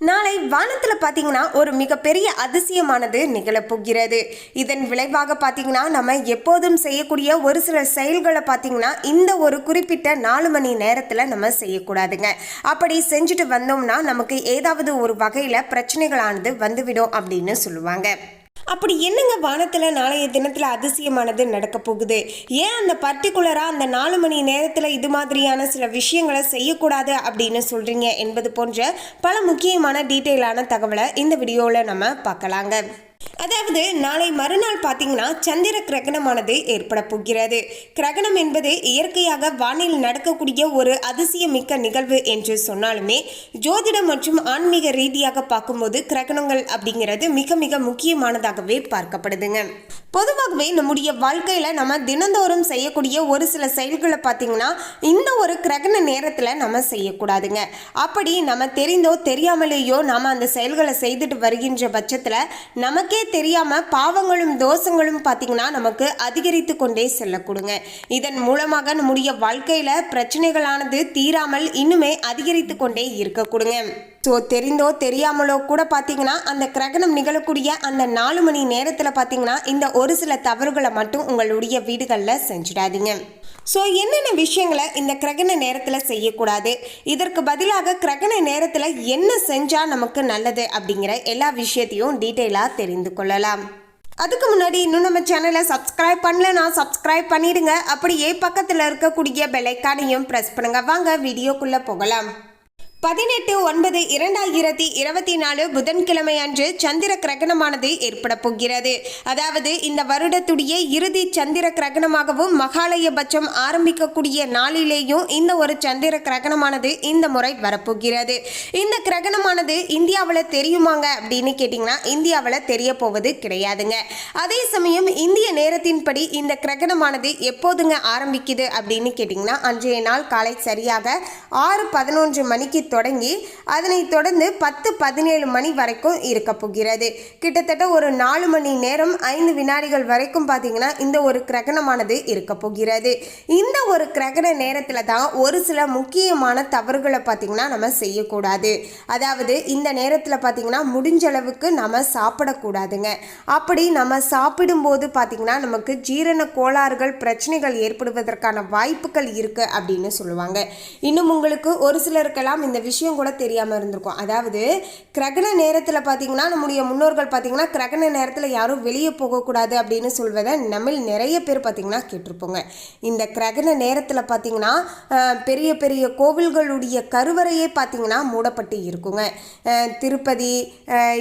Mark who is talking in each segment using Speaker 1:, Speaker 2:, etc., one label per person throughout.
Speaker 1: நாளை வானத்தில் பார்த்தீங்கன்னா ஒரு மிகப்பெரிய அதிசயமானது நிகழப்போகிறது. இதன் விளைவாக பார்த்தீங்கன்னா நம்ம எப்போதும் செய்யக்கூடிய ஒரு சில செயல்களை பார்த்தீங்கன்னா இந்த ஒரு குறிப்பிட்ட நாலு மணி நேரத்தில் நம்ம செய்யக்கூடாதுங்க. அப்படி செஞ்சுட்டு வந்தோம்னா நமக்கு ஏதாவது ஒரு வகையில் பிரச்சனைகளானது வந்துவிடும் அப்படின்னு சொல்லுவாங்க. அப்படி என்னங்க வானத்தில் நாளைய தினத்தில் அதிசயமானது நடக்க போகுது? ஏன் அந்த பர்டிகுலராக அந்த நாலு மணி நேரத்தில் இது மாதிரியான சில விஷயங்களை செய்யக்கூடாது அப்படின்னு சொல்கிறீங்க என்பது போன்ற பல முக்கியமான டீட்டெயிலான தகவலை இந்த வீடியோவில் நம்ம பார்க்கலாங்க. அதாவது நாளை மறுநாள் பார்த்தீங்கன்னா சந்திர கிரகணமானது ஏற்பட போகிறது. கிரகணம் என்பது இயற்கையாக வானில் நடக்கக்கூடிய ஒரு அதிசயமிக்க நிகழ்வு என்று சொன்னாலுமே ஜோதிடம் மற்றும் ஆன்மீக ரீதியாக பார்க்கும்போது கிரகணங்கள் அப்படிங்கிறது மிக மிக முக்கியமானதாகவே பார்க்கப்படுதுங்க. பொதுவாகவே நம்முடைய வாழ்க்கையில் நம்ம தினந்தோறும் செய்யக்கூடிய ஒரு சில செயல்களை பார்த்தீங்கன்னா இந்த ஒரு கிரகண நேரத்தில் நம்ம செய்யக்கூடாதுங்க. அப்படி நம்ம தெரிந்தோ தெரியாமலேயோ நாம் அந்த செயல்களை செய்துட்டு வருகின்ற பட்சத்தில் நமக்கு தெரியாமல் பாவங்களும் தோஷங்களும் பார்த்தீங்கன்னா நமக்கு அதிகரித்து கொண்டே செல்லக்கூடுங்க இதன் மூலமாக நம்முடைய வாழ்க்கையில் பிரச்சனைகளானது தீராமல் இன்னுமே அதிகரித்து கொண்டே இருக்கக்கூடுங்க ஸோ தெரிந்தோ தெரியாமலோ கூட பார்த்தீங்கன்னா அந்த கிரகணம் நிகழக்கூடிய அந்த நாலு மணி நேரத்தில் பார்த்தீங்கன்னா இந்த ஒரு சில தவறுகளை மட்டும் உங்களுடைய வீடுகளில் செஞ்சிடாதீங்க. ஸோ என்னென்ன விஷயங்களை இந்த கிரகண நேரத்தில் செய்யக்கூடாது? இதற்கு பதிலாக கிரகண நேரத்தில் என்ன செஞ்சால் நமக்கு நல்லது அப்படிங்கிற எல்லா விஷயத்தையும் டீட்டெயிலாக தெரிந்து கொள்ளலாம். அதுக்கு முன்னாடி இன்னும் நம்ம சேனலை சப்ஸ்கிரைப் பண்ணலனா சப்ஸ்கிரைப் பண்ணிடுங்க. அப்படியே பக்கத்தில் இருக்கக்கூடிய பெலைக்கானையும் ப்ரெஸ் பண்ணுங்க. வாங்க வீடியோக்குள்ளே போகலாம். பதினெட்டு ஒன்பது இரண்டாயிரத்தி இருபத்தி நாலு புதன்கிழமை அன்று சந்திர கிரகணமானது ஏற்பட போகிறது. அதாவது இந்த வருடத்துடைய இறுதி சந்திர கிரகணமாகவும் மகாலயபட்சம் ஆரம்பிக்கக்கூடிய நாளிலேயும் இந்த ஒரு சந்திர கிரகணமானது இந்த முறை வரப்போகிறது. இந்த கிரகணமானது இந்தியாவில் தெரியுமாங்க அப்படின்னு கேட்டிங்கன்னா இந்தியாவில் தெரிய போவது கிடையாதுங்க. அதே சமயம் இந்திய நேரத்தின்படி இந்த கிரகணமானது எப்போதுங்க ஆரம்பிக்குது அப்படின்னு கேட்டிங்கன்னா அன்றைய நாள் காலை சரியாக ஆறு பதினொன்று மணிக்கு தொடங்கி அதனைத் தொடர்ந்து பத்து பதினேழு மணி வரைக்கும் இருக்க போகிறது. கிட்டத்தட்ட ஒரு நாலு மணி நேரம் ஐந்து வினாடிகள் வரைக்கும் பார்த்தீங்கன்னா இந்த ஒரு கிரகணமானது இருக்க போகிறது. இந்த ஒரு கிரகண நேரத்தில் தான் ஒரு சில முக்கியமான தவறுகளை பார்த்தீங்கன்னா நம்ம செய்யக்கூடாது. அதாவது இந்த நேரத்தில் பார்த்தீங்கன்னா முடிஞ்ச அளவுக்கு நம்ம சாப்பிடக்கூடாதுங்க. அப்படி நம்ம சாப்பிடும்போது பார்த்தீங்கன்னா நமக்கு ஜீரண கோளாறுகள் பிரச்சனைகள் ஏற்படுவதற்கான வாய்ப்புகள் இருக்குது அப்படின்னு சொல்லுவாங்க. இன்னும் உங்களுக்கு ஒரு சிலருக்கெல்லாம் இந்த விஷயம் கூட தெரியாமல் இருந்திருக்கும். அதாவது கிரகண நேரத்தில் பார்த்தீங்கன்னா நம்முடைய முன்னோர்கள் பார்த்தீங்கன்னா கிரகண நேரத்தில் யாரும் வெளியே போகக்கூடாது அப்படின்னு சொல்வதை நம்மில் நிறைய பேர் பார்த்தீங்கன்னா கேட்டிருப்போங்க. இந்த கிரகண நேரத்தில் பார்த்தீங்கன்னா பெரிய பெரிய கோவில்களுடைய கருவறையே பார்த்தீங்கன்னா மூடப்பட்டு இருக்குங்க. திருப்பதி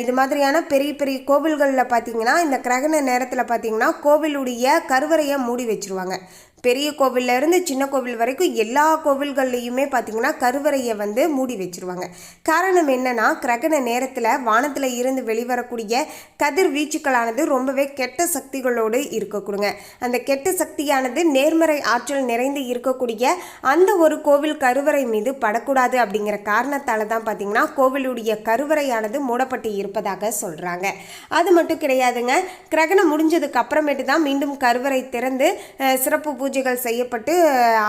Speaker 1: இது மாதிரியான பெரிய பெரிய கோவில்களில் பார்த்தீங்கன்னா இந்த கிரகண நேரத்தில் பார்த்தீங்கன்னா கோவிலுடைய கருவறையை மூடி வச்சிருவாங்க. பெரிய கோவில்ல இருந்து சின்ன கோவில் வரைக்கும் எல்லா கோவில்கள்லையுமே பார்த்திங்கன்னா கருவறையை வந்து மூடி வச்சிருவாங்க. காரணம் என்னென்னா கிரகண நேரத்தில் வானத்தில் இருந்து வெளிவரக்கூடிய கதிர்வீச்சுக்களானது ரொம்பவே கெட்ட சக்திகளோடு இருக்கக்கூடுங்க. அந்த கெட்ட சக்தியானது நேர்மறை ஆற்றல் நிறைந்து இருக்கக்கூடிய அந்த ஒரு கோவில் கருவறை மீது படக்கூடாது அப்படிங்கிற காரணத்தால் தான் பார்த்தீங்கன்னா கோவிலுடைய கருவறையானது மூடப்பட்டு இருப்பதாக சொல்கிறாங்க அது மட்டும் கிடையாதுங்க. கிரகணம் முடிஞ்சதுக்கு அப்புறமேட்டு தான் மீண்டும் கருவறை திறந்து சிறப்பு பூஜை பூஜைகள் செய்யப்பட்டு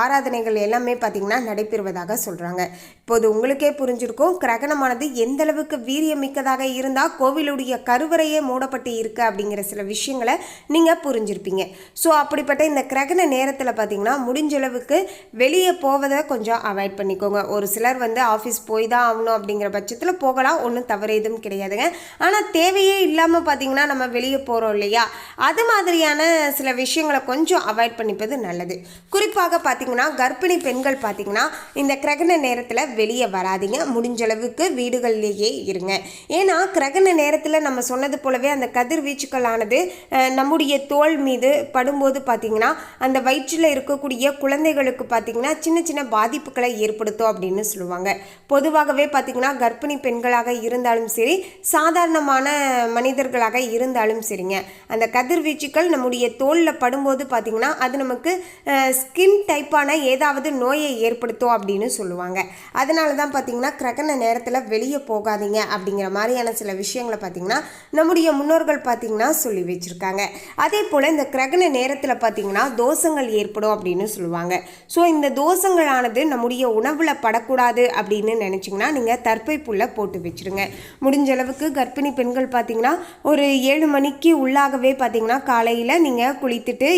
Speaker 1: ஆராதனைகள் எல்லாமே பார்த்திங்கன்னா நடைபெறுவதாக சொல்கிறாங்க இப்போது உங்களுக்கே புரிஞ்சிருக்கும் கிரகணமானது எந்த அளவுக்கு வீரியமிக்கதாக இருந்தால் கோவிலுடைய கருவறையே மூடப்பட்டு இருக்கு அப்படிங்கிற சில விஷயங்களை நீங்கள் புரிஞ்சிருப்பீங்க. ஸோ அப்படிப்பட்ட இந்த கிரகண நேரத்தில் பார்த்தீங்கன்னா முடிஞ்சளவுக்கு வெளியே போவதை கொஞ்சம் அவாய்ட் பண்ணிக்கோங்க. ஒரு சிலர் வந்து ஆஃபீஸ் போய் தான் ஆகணும் அப்படிங்கிற பட்சத்தில் போகலாம். ஒன்றும் தவறு எதுவும் கிடையாதுங்க. ஆனால் தேவையே இல்லாமல் பார்த்தீங்கன்னா நம்ம வெளியே போகிறோம் இல்லையா? அது மாதிரியான சில விஷயங்களை கொஞ்சம் அவாய்ட் பண்ணிப்பது நல்லது. குறிப்பாக பார்த்தீங்கன்னா கர்ப்பிணி பெண்கள் பார்த்தீங்கன்னா இந்த கிரகண நேரத்தில் வெளியே வராதீங்க. முடிஞ்ச அளவுக்கு வீடுகள்லேயே இருங்க. ஏன்னா கிரகண நேரத்தில் நம்ம சொன்னது போலவே அந்த கதிர்வீச்சுக்களானது நம்முடைய தோல் மீது படும்போது பார்த்தீங்கன்னா அந்த வயிற்றில் இருக்கக்கூடிய குழந்தைகளுக்கு பார்த்தீங்கன்னா சின்ன சின்ன பாதிப்புகளை ஏற்படுத்தும் அப்படின்னு சொல்லுவாங்க. பொதுவாகவே பார்த்தீங்கன்னா கர்ப்பிணி பெண்களாக இருந்தாலும் சரி சாதாரணமான மனிதர்களாக இருந்தாலும் சரிங்க. அந்த கதிர்வீச்சுக்கள் நம்முடைய தோலில் படும்போது பார்த்தீங்கன்னா அது நமக்கு ஸ்கின் டைப்பான ஏதாவது நோயை ஏற்படுத்தும் அப்படின்னு சொல்லுவாங்க. அதனால தான் பார்த்தீங்கன்னா கிரகண நேரத்தில் வெளியே போகாதீங்க அப்படிங்கிற மாதிரியான சில விஷயங்களை பார்த்தீங்கன்னா நம்முடைய முன்னோர்கள் பார்த்தீங்கன்னா சொல்லி வச்சுருக்காங்க. அதே போல் இந்த கிரகண நேரத்தில் பார்த்தீங்கன்னா தோஷங்கள் ஏற்படும் அப்படின்னு சொல்லுவாங்க. ஸோ இந்த தோஷங்களானது நம்முடைய உணவில் படக்கூடாது அப்படின்னு நினச்சிங்கன்னா நீங்கள் தற்பை புல்லை போட்டு வச்சுருங்க. முடிஞ்ச அளவுக்கு கர்ப்பிணி பெண்கள் பார்த்தீங்கன்னா ஒரு ஏழு மணிக்கு உள்ளாகவே பார்த்தீங்கன்னா காலையில் நீங்கள் குளித்துட்டு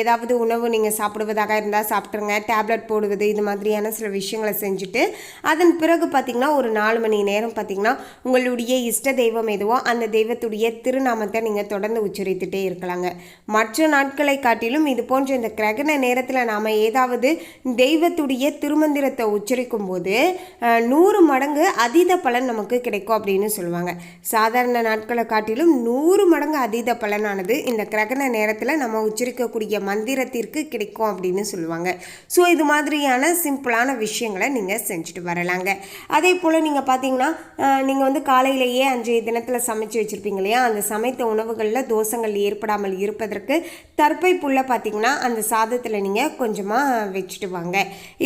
Speaker 1: ஏதாவது உணவு நீங்கள் சாப்பிடுவதாக இருந்தால் சாப்பிட்ருங்க டேப்லெட் போடுவது இது மாதிரியான சில விஷயங்களை செஞ்சுட்டு அதன் பிறகு பார்த்தீங்கன்னா ஒரு நாலு மணி நேரம் பார்த்தீங்கன்னா உங்களுடைய இஷ்ட தெய்வம் எதுவோ அந்த தெய்வத்துடைய திருநாமத்தை நீங்கள் தொடர்ந்து உச்சரித்துட்டே இருக்கலாங்க. மற்ற நாட்களை காட்டிலும் இது போன்ற இந்த கிரகண நேரத்தில் நாம் ஏதாவது தெய்வத்துடைய திருமந்திரத்தை உச்சரிக்கும் போது நூறு மடங்கு அதீத பலன் நமக்கு கிடைக்கும் அப்படின்னு சொல்லுவாங்க. சாதாரண நாட்களை காட்டிலும் நூறு மடங்கு அதீத பலனானது இந்த கிரகண நேரத்தில் நம்ம உச்சரிக்கக்கூடிய மந்திரத்திற்கு கிடைக்கும் அப்படின்னு சொல்லுவாங்க. ஸோ இது மாதிரியான சிம்பிளான விஷயங்களை நீங்கள் செஞ்சுட்டு வரலாங்க. அதே போல் நீங்கள் பார்த்தீங்கன்னா நீங்கள் வந்து காலையிலேயே அன்றைய தினத்தில் சமைச்சு வச்சுருப்பீங்க இல்லையா? அந்த சமைத்த உணவுகளில் தோஷங்கள் ஏற்படாமல் இருப்பதற்கு தற்பை புல்லை பார்த்தீங்கன்னா அந்த சாதத்தில் நீங்கள் கொஞ்சமாக வச்சுட்டு வாங்க.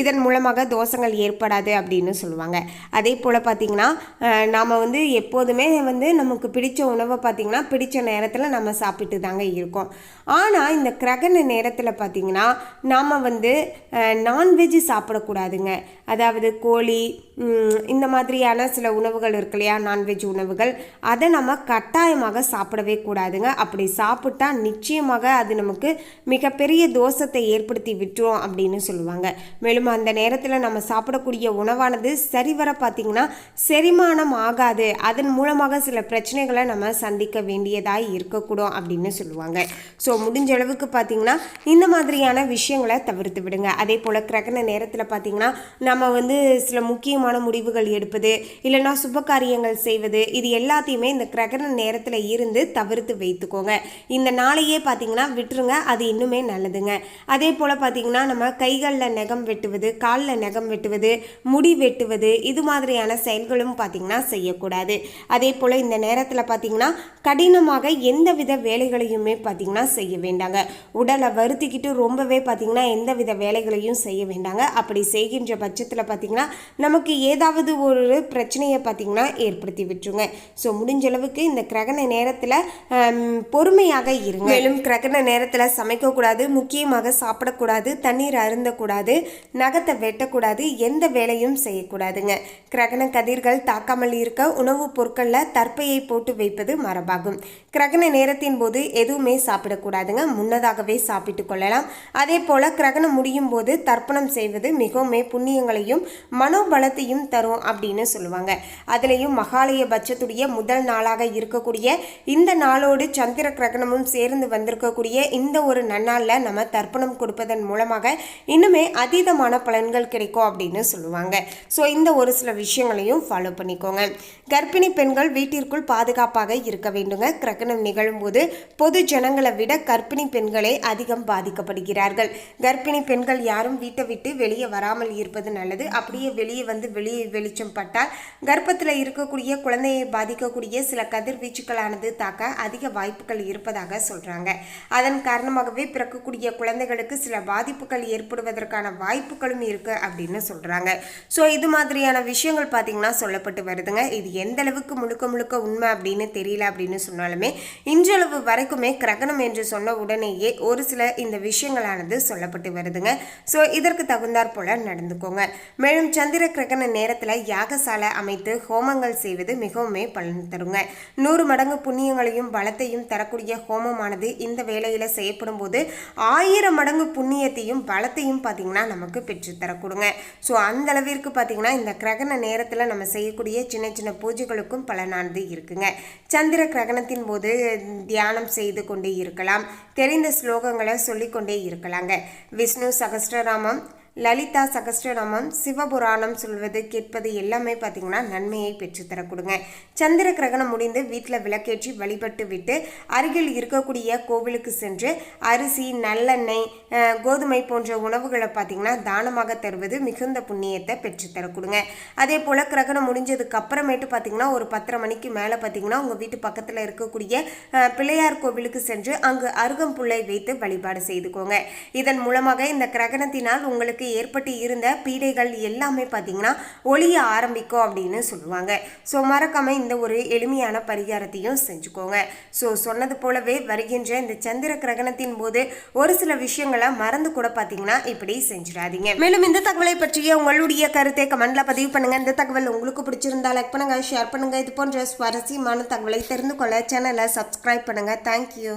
Speaker 1: இதன் மூலமாக தோசங்கள் ஏற்படாது அப்படின்னு சொல்லுவாங்க. அதே போல் பார்த்தீங்கன்னா நாம் வந்து எப்போதுமே வந்து நமக்கு பிடிச்ச உணவை பார்த்தீங்கன்னா பிடிச்ச நேரத்தில் நம்ம சாப்பிட்டு தாங்க இருக்கோம். ஆனால் இந்த கிரகண நேரத்தில் பார்த்தீங்கன்னா நாம் வந்து நான்வெஜ் சாப்பிடக்கூடாதுங்க. அதாவது கோழி இந்த மாதிரியான சில உணவுகள் இருக்கு இல்லையா நான்வெஜ் உணவுகள் அதை நம்ம கட்டாயமாக சாப்பிடவே கூடாதுங்க. அப்படி சாப்பிட்டா நிச்சயமாக அது நமக்கு மிகப்பெரிய தோஷத்தை ஏற்படுத்தி விட்டுரும் அப்படின்னு சொல்லுவாங்க. மேலும் அந்த நேரத்தில் நம்ம சாப்பிடக்கூடிய உணவானது சரிவர பார்த்திங்கன்னா செரிமானம் ஆகாது. அதன் மூலமாக சில பிரச்சனைகளை நம்ம சந்திக்க வேண்டியதாக இருக்கக்கூடும் அப்படின்னு சொல்லுவாங்க. ஸோ முடிஞ்ச அளவுக்கு பார்த்திங்கன்னா இந்த மாதிரி மாதிரியான விஷயங்களை தவிர்த்து விடுங்க. அதே போல் கிரகண நேரத்தில் பார்த்தீங்கன்னா நம்ம வந்து சில முக்கியமான முடிவுகள் எடுப்பது இல்லைன்னா சுப காரியங்கள் செய்வது இது எல்லாத்தையுமே இந்த கிரகண நேரத்தில் இருந்து தவிர்த்து வைத்துக்கோங்க. இந்த நாளையே பார்த்தீங்கன்னா விட்டுருங்க அது இன்னுமே நல்லதுங்க. அதே போல் பார்த்தீங்கன்னா நம்ம கைகளில் நகம் வெட்டுவது காலில் நகம் வெட்டுவது முடி வெட்டுவது இது மாதிரியான செயல்களும் பார்த்தீங்கன்னா செய்யக்கூடாது. அதே போல் இந்த நேரத்தில் பார்த்தீங்கன்னா கடினமாக எந்தவித வேலைகளையுமே பார்த்தீங்கன்னா செய்ய வேண்டாங்க. உடலை வருத்திக்கிட்டு ரொம்ப ரொம்பவே பார்த்தீங்கன்னா எந்தவித வேலைகளையும் செய்ய வேண்டாங்க. அப்படி செய்கின்ற பட்சத்தில் பார்த்தீங்கன்னா நமக்கு ஏதாவது ஒரு பிரச்சனையை பார்த்திங்கன்னா ஏற்படுத்தி விட்டுருங்க. ஸோ முடிஞ்ச அளவுக்கு இந்த கிரகண நேரத்தில் பொறுமையாக இருங்க. மேலும் கிரகண நேரத்தில் சமைக்கக்கூடாது முக்கியமாக சாப்பிடக்கூடாது தண்ணீர் அருந்தக்கூடாது நகத்தை வெட்டக்கூடாது எந்த வேலையும் செய்யக்கூடாதுங்க. கிரகண கதிர்கள் தாக்காமல் இருக்க உணவுப் பொருட்களில் தற்பையை போட்டு வைப்பது மரபாகும். கிரகண நேரத்தின் போது எதுவுமே சாப்பிடக்கூடாதுங்க. முன்னதாகவே சாப்பிட்டு கொள்ளலாம். அதே போல கிரகணம் முடியும் போது தர்ப்பணம் செய்வது மிகவுமே புண்ணியங்களையும் மனோபலத்தையும் தரும் அப்படின்னு சொல்லுவாங்க. அதுலேயும் மகாலய பட்சத்துடைய முதல் நாளாக இருக்கக்கூடிய இந்த நாளோடு சந்திர கிரகணமும் சேர்ந்து வந்திருக்கக்கூடிய இந்த ஒரு நன்னாளில் நம்ம தர்ப்பணம் கொடுப்பதன் மூலமாக இன்னுமே அதீதமான பலன்கள் கிடைக்கும் அப்படின்னு சொல்லுவாங்க. ஸோ இந்த ஒரு சில விஷயங்களையும் ஃபாலோ பண்ணிக்கோங்க. கர்ப்பிணி பெண்கள் வீட்டிற்குள் பாதுகாப்பாக இருக்க வேண்டுங்க. கிரகணம் நிகழும்போது பொது ஜனங்களை விட கர்ப்பிணி பெண்களே அதிகம் பாதிக்கப்படுகிறது பாதிக்கப்படுகிறார்கள் கர்ப்பிணி பெண்கள் யாரும் வீட்டை விட்டு வெளியே வராமல் இருப்பது நல்லது. அப்படியே வெளியே வந்து வெளியே வெளிச்சம் பட்டால் கர்ப்பத்தில் இருக்கக்கூடிய குழந்தையை பாதிக்கக்கூடிய சில கதிர்வீச்சுக்களானது தாக்க அதிக வாய்ப்புகள் இருப்பதாக சொல்கிறாங்க அதன் காரணமாகவே பிறக்கக்கூடிய குழந்தைகளுக்கு சில பாதிப்புகள் ஏற்படுவதற்கான வாய்ப்புகளும் இருக்குது அப்படின்னு சொல்கிறாங்க ஸோ இது மாதிரியான விஷயங்கள் பார்த்தீங்கன்னா சொல்லப்பட்டு வருதுங்க. இது எந்த அளவுக்கு முழுக்க முழுக்க உண்மை அப்படின்னு தெரியல அப்படின்னு சொன்னாலுமே இன்றளவு வரைக்குமே கிரகணம் என்று சொன்ன உடனேயே ஒரு சில இந்த விஷயங்கள் கருத்துக்களானது சொல்லப்பட்டு வருதுங்க. ஸோ இதற்கு தகுந்தாற் போல நடந்துக்கோங்க. மேலும் சந்திர கிரகண நேரத்தில் யாகசாலை அமைத்து ஹோமங்கள் செய்வது மிகவுமே பலன் தருங்க. நூறு மடங்கு புண்ணியங்களையும் பலத்தையும் தரக்கூடிய ஹோமமானது இந்த வேளையில் செய்யப்படும் போது ஆயிரம் மடங்கு புண்ணியத்தையும் பலத்தையும் பார்த்தீங்கன்னா நமக்கு பெற்று தரக்கூடுங்க. ஸோ அந்த அளவிற்கு பார்த்தீங்கன்னா இந்த கிரகண நேரத்தில் நம்ம செய்யக்கூடிய சின்ன சின்ன பூஜைகளுக்கும் பலனானது இருக்குங்க. சந்திர கிரகணத்தின் போது தியானம் செய்து கொண்டே இருக்கலாம். தெரிந்த ஸ்லோகங்களை சொல்லிக்கொண்டே இருக்கலாங்க. விஷ்ணு சகஸ்ரநாமம் லலிதா சகஸ்ரநாமம் சிவபுராணம் சொல்வது கேட்பது எல்லாமே பார்த்தீங்கன்னா நன்மையை பெற்றுத்தர கொடுங்க சந்திர கிரகணம் முடிந்து வீட்டில் விளக்கேற்றி வழிபட்டு விட்டு அருகில் இருக்கக்கூடிய கோவிலுக்கு சென்று அரிசி நல்லெண்ணெய் கோதுமை போன்ற உணவுகளை பார்த்தீங்கன்னா தானமாக தருவது மிகுந்த புண்ணியத்தை பெற்றுத்தர கொடுங்க அதே போல் கிரகணம் முடிஞ்சதுக்கு அப்புறமேட்டு பார்த்தீங்கன்னா ஒரு பத்தரை மணிக்கு மேலே பார்த்தீங்கன்னா உங்கள் வீட்டு பக்கத்தில் இருக்கக்கூடிய பிள்ளையார் கோவிலுக்கு சென்று அங்கு அருகம்புல்லை வைத்து வழிபாடு செய்துக்கோங்க. இதன் மூலமாக இந்த கிரகணத்தினால் உங்களுக்கு ஏற்பட்டு இருந்த பீடைகள் எல்லாமே பார்த்தீங்கன்னா ஒளிய ஆரம்பிக்கும் அப்படின்னு சொல்லுவாங்க. ஸோ மறக்காம இந்த ஒரு எளிமையான பரிகாரத்தையும் செஞ்சுக்கோங்க. ஸோ சொன்னது போலவே வருகின்ற இந்த சந்திர கிரகணத்தின் போது ஒரு சில விஷயங்களை மறந்து கூட பார்த்தீங்கன்னா இப்படி செஞ்சிடாதீங்க. மேலும் இந்த தகவலை பற்றிய உங்களுடைய கருத்தை கமெண்ட்ல பதிவு பண்ணுங்க. இந்த தகவல் உங்களுக்கு பிடிச்சிருந்தா லைக் பண்ணுங்க ஷேர் பண்ணுங்க. இது போன்ற சுவாரஸ்யமான தகவலை தெரிந்து கொள்ள சேனலை சப்ஸ்கிரைப் பண்ணுங்க. தேங்க்யூ